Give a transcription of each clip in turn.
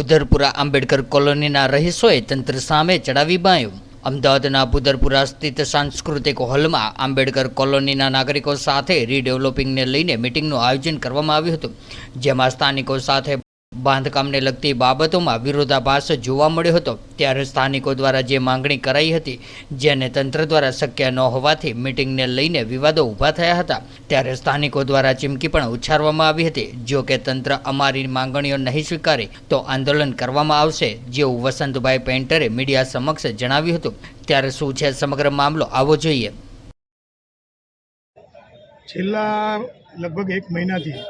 ભૂદરપુરા આંબેડકર કોલોનીના રહીશોએ તંત્ર સામે ચડાવી બાયું અમદાવાદના ભૂદરપુરા સ્થિત સાંસ્કૃતિક હોલમાં આંબેડકર કોલોનીના નાગરિકો સાથે રીડેવલપિંગને લઈને મિટિંગનું આયોજન કરવામાં આવ્યું હતું, જેમાં સ્થાનિકો સાથે બાંધકામને લગતી બાબતોમાં વિરોધાભાસ જોવા મળ્યો હતો. ત્યારે સ્થાનિકો દ્વારા જે માંગણી કરાઈ હતી, જેને તંત્ર દ્વારા શક્ય ન હોવાથી મિટિંગને લઈને વિવાદો ઊભા થયા હતા. ત્યારે સ્થાનિકો દ્વારા ચીમકી પણ ઉચ્ચારવામાં આવી હતી. જો કે તંત્ર અમારી માંગણીઓ નહીં સ્વીકારે, તો આંદોલન કરવામાં આવશે, જેવું વસંતભાઈ પેન્ટરે મીડિયા સમક્ષ જણાવ્યું હતું. ત્યારે શું છે સમગ્ર મામલો, આવો જોઈએ. છેલ્લા લગભગ એક મહિનાથી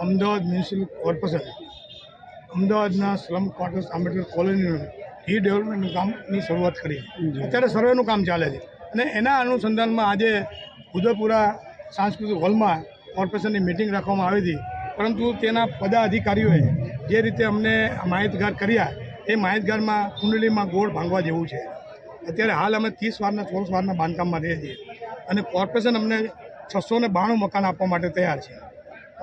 અમદાવાદ મ્યુનિસિપલ કોર્પોરેશન અમદાવાદના સ્લમ ક્વાર્ટર્સ આંબેડકર કોલોનીનું રીડેવલપમેન્ટનું કામની શરૂઆત કરી. અત્યારે સર્વેનું કામ ચાલે છે. અને એના અનુસંધાનમાં આજે ઉદયપુરા સાંસ્કૃતિક હોલમાં કોર્પોરેશનની મિટિંગ રાખવામાં આવી હતી. પરંતુ તેના પદાધિકારીઓએ જે રીતે અમને માહિતગાર કર્યા એ માહિતગારમાં કુંડલીમાં ગોળ ભાંગવા જેવું છે. અત્યારે હાલ અમે ત્રીસ વારના ચોવીસ વારના બાંધકામમાં રહીએ છીએ. અને કોર્પોરેશન અમને છસો ને બાણું મકાન આપવા માટે તૈયાર છે.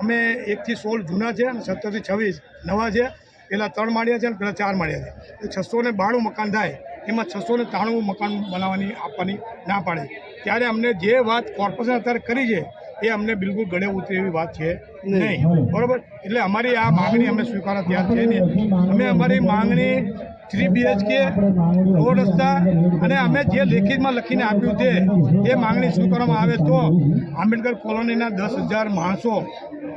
અમે એકથી સોળ જૂના છે અને સત્તરથી છવ્વીસ નવા છે. પહેલાં ત્રણ માળિયા છે અને પહેલાં ચાર માળિયા છે. છસો ને બાણું મકાન થાય, એમાં છસો ને ત્રાણું મકાન બનાવવાની આપવાની ના પાડે. ત્યારે અમને જે વાત કોર્પોરેશન અત્યારે કરી છે, એ અમને બિલકુલ ગળે ઉતરે એવી વાત છે. નહીં. બરોબર? એટલે અમારી આ માગણી અમે સ્વીકારવા તૈયાર છે નહીં અમે અમારી માગણી થ્રી બીએચકે રોડ રસ્તા અને અમે જે લેખિતમાં લખીને આપ્યું છે એ માગણી સ્વીકારવામાં આવે તો આંબેડકર કોલોનીના દસ હજાર માણસો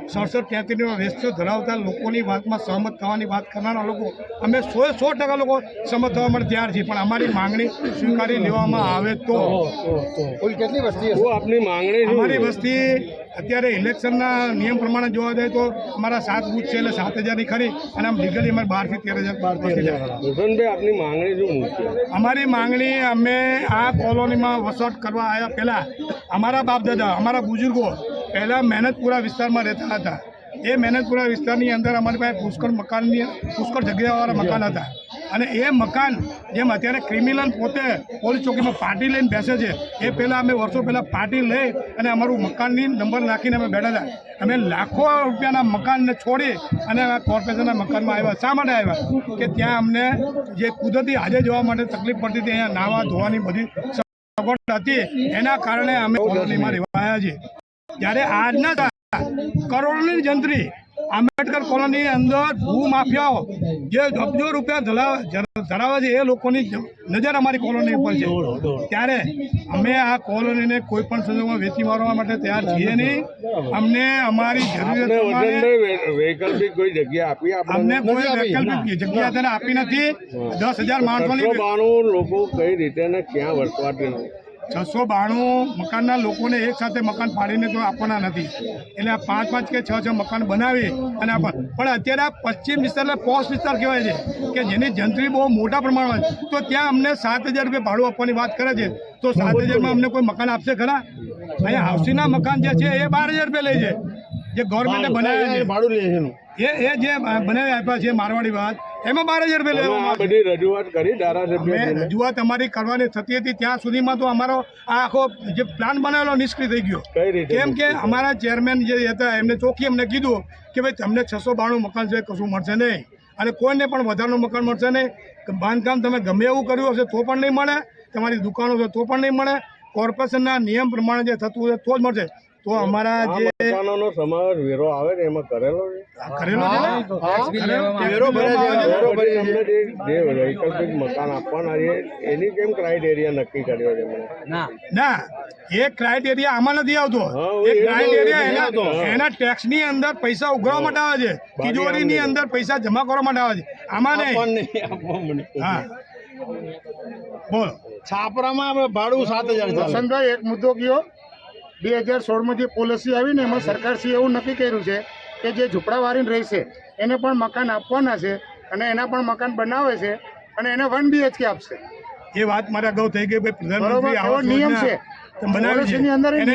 સડસઠ તેત્રીસનો રેશિયો ધરાવતા લોકોની વાતમાં સહમત થવાની વાત કરનારા લોકો અમે સો સો ટકા લોકો સહમત થવા માટે તૈયાર છીએ. પણ અમારી માંગણી સ્વીકારી લેવામાં આવે તો કેટલી વસ્તી આપની માંગણી અમારી વસ્તી અત્યારે ઇલેક્શનના નિયમ પ્રમાણે જોવા જાય તો અમારા સાત બુથ છે એટલે સાત હજારની ખરી અને આમ લીગલી અમારે બારથી તેર હજાર બાર તેર હજાર ભૂષણભાઈ આપની માંગણી શું અમારી માંગણી અમે આ કોલોનીમાં વસવાટ કરવા આવ્યા પહેલાં અમારા બાપ દાદા અમારા બુઝુર્ગો પહેલાં મહેનતપુરા વિસ્તારમાં રહેતા હતા. એ મહેનતપુરા વિસ્તારની અંદર અમારી પાસે પુષ્કળ મકાનની પુષ્કળ જગ્યાવાળા મકાન હતા. અને એ મકાન જેમ અત્યારે ક્રિમિનલ પોતે પોલીસ ચોકીમાં પાર્ટી લઈને બેસે છે એ પહેલાં અમે વર્ષો પહેલાં પાર્ટી લઈ અને અમારું મકાનની નંબર નાખીને અમે બેઠા હતા. અમે લાખો રૂપિયાના મકાનને છોડી અને કોર્પોરેશનના મકાનમાં આવ્યા. શા માટે આવ્યા? કે ત્યાં અમને જે કુદરતી આજે જવા માટે તકલીફ પડતી હતી અહીંયા નાવા ધોવાની બધી સગવડ હતી. એના કારણે અમે કોલોનીમાં રહેવાયા છીએ. જ્યારે આજના કરોડોની જંત્રી આંબેડકર કોલોની અંદર ભૂમાફિયાઓ જે અબજો રૂપિયા ધરાવે છે એ લોકોની નજર અમારી કોલોની ઉપર છે. ત્યારે અમે આ કોલોનીને કોઈ પણ સંજોગોમાં વેચી મારવા માટે તૈયાર છીએ નહીં. અમને અમારી જરૂરિયાત વૈકલ્પિક કોઈ જગ્યા આપી અમને કોઈ વૈકલ્પિક જગ્યા આપી નથી. દસ હજાર માણસોની છસો લોકો કઈ રીતે ક્યાં કરે? છસો બાણું મકાનના લોકોને એક સાથે મકાન પાડીને તો આપવાના નથી. એટલે આ પાંચ પાંચ કે છ છ મકાન બનાવી અને આપવા. પણ અત્યારે આ પશ્ચિમ વિસ્તાર એટલે પોસ્ટ વિસ્તાર કહેવાય છે કે જેની જંત્રી બહુ મોટા પ્રમાણમાં તો ત્યાં અમને સાત હજાર રૂપિયા ભાડું આપવાની વાત કરે છે. તો સાત હજારમાં અમને કોઈ મકાન આપશે ખરા? અહીંયા હાઉસિંગના મકાન જે છે એ બાર હજાર રૂપિયા લે છે. જે ગવર્મેન્ટે બનાવ્યા છે. ભાડું લે છે એ એ જે બનાવી આપ્યા છે મારવાડી વાત. એમાં બાર હજાર રૂપિયા લેવા લેવામાં આવે બધી રજૂઆત કરી ધારાસભ્ય રજૂઆત અમારી કરવાની થતી હતી ત્યાં સુધીમાં તો અમારો આ આખો જે પ્લાન બનાવેલો નિષ્ક્રિય થઈ ગયો. કેમ કે અમારા ચેરમેન જે હતા એમને ચોખ્ખી અમને કીધું કે ભાઈ તમને છસો બાણું મકાન છે કશું મળશે નહીં. અને કોઈને પણ વધારાનું મકાન મળશે નહીં. બાંધકામ તમે ગમે એવું કર્યું હશે તો પણ નહીં મળે. તમારી દુકાનો છે તો પણ નહીં મળે. કોર્પોરેશનના નિયમ પ્રમાણે જે થતું હશે તો જ મળશે. તો અમારા જે મકાનોનો સમાવેશ વેરો આવે ને એમાં કરેલો છે? કરેલો છે ને? વેરો ભરે છે? વેરો ભરી અમને જે જે વૈકલ્પિક મકાન આપવાના છે એની કેમ ક્રાઇટેરિયા નક્કી કર્યો છે મને ના. એ ક્રાઇટેરિયા આમાં નથી આવતો. એ ક્રાઇટેરિયા એના આવતો. એના ટેક્સની અંદર પૈસા ઉઘરાવા માટે આવે છે. તિજોરીની અંદર પૈસા જમા કરવા માટે આવે છે. આમાં નહીં. હા. બોલો. છાપરામાં હવે ભાડું સાત હજાર વસંતભાઈ એક મુદ્દો કયો? બે હજાર સોળમાં જે પોલિસી આવી ને એમાં સરકારશ્રીએ એવું નક્કી કર્યું છે કે જે ઝૂંપડાવાળીને રહેશે એને પણ મકાન આપવાના છે અને એના પણ મકાન બનાવે છે અને એને વન બીએચકે આપશે એ વાત મારે અગાઉ થઈ ગઈ ભાઈ પ્રધાનમંત્રી નિયમ છે. બનાવી છે એને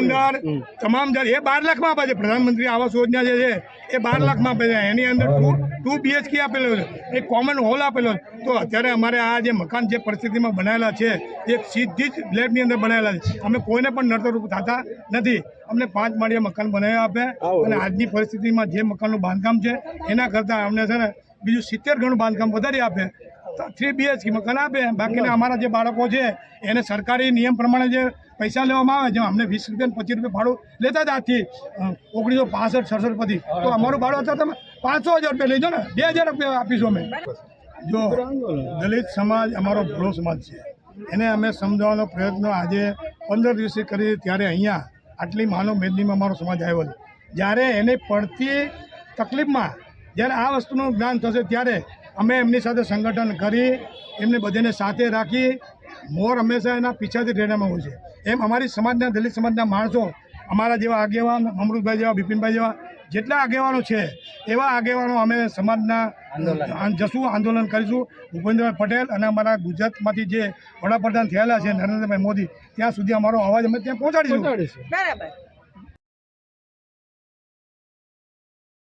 અંદર તમામ એ બાર લાખમાં આપે છે. પ્રધાનમંત્રી આવાસ યોજના જે છે એ બાર લાખમાં આપે છે. એની અંદર ટુ ટુ બીએચકે આપેલો છે. એક કોમન હોલ આપેલો છે. તો અત્યારે અમારે આ જે મકાન જે પરિસ્થિતિમાં બનાવેલા છે એ સીધી જ ફ્લેટની અંદર બનાવેલા છે. અમે કોઈને પણ નડતરૂપ થતા નથી. અમને પાંચ માળિયા મકાન બનાવી આપે. અને આજની પરિસ્થિતિમાં જે મકાનનું બાંધકામ છે એના કરતાં અમને છે ને બીજું સિત્તેર ગણું બાંધકામ વધારી આપે. થ્રી બીએચકે મકાન આપે બાકીના અમારા જે બાળકો છે, એને સરકારી નિયમ પ્રમાણે જે પૈસા લેવામાં આવે છે અમને વીસ રૂપિયા પચીસ રૂપિયા ભાડું લેતા હતા આજથી ઓગણીસો પાસઠ સડસઠ પછી તો અમારું ભાડું હતા તમે પાંચસો હજાર રૂપિયા લેજો ને. બે હજાર રૂપિયા આપીશું અમે. જો દલિત સમાજ અમારો ભલો સમાજ છે. એને અમે સમજાવવાનો પ્રયત્ન આજે પંદર દિવસે કરી ત્યારે અહીંયા આટલી માનવ મેદનીમાં અમારો સમાજ આવ્યો છે. જ્યારે એને પડતી તકલીફમાં, જ્યારે આ વસ્તુનું જ્ઞાન થશે ત્યારે અમે એમની સાથે સંગઠન કરી એમને બધાને સાથે રાખી મોર હંમેશા એના પીછાથી રહેવામાં હોય છે. એમ અમારી સમાજના દલિત સમાજના માણસો અમારા જેવા આગેવાન અમૃતભાઈ જેવા બિપિનભાઈ જેવા જેટલા આગેવાનો છે એવા આગેવાનો અમે સમાજના જશું આંદોલન કરીશું. ભૂપેન્દ્રભાઈ પટેલ અને અમારા ગુજરાતમાંથી જે વડાપ્રધાન થયેલા છે નરેન્દ્રભાઈ મોદી ત્યાં સુધી અમારો અવાજ અમે ત્યાં પહોંચાડીશું. પહોંચાડીશું. બરાબર.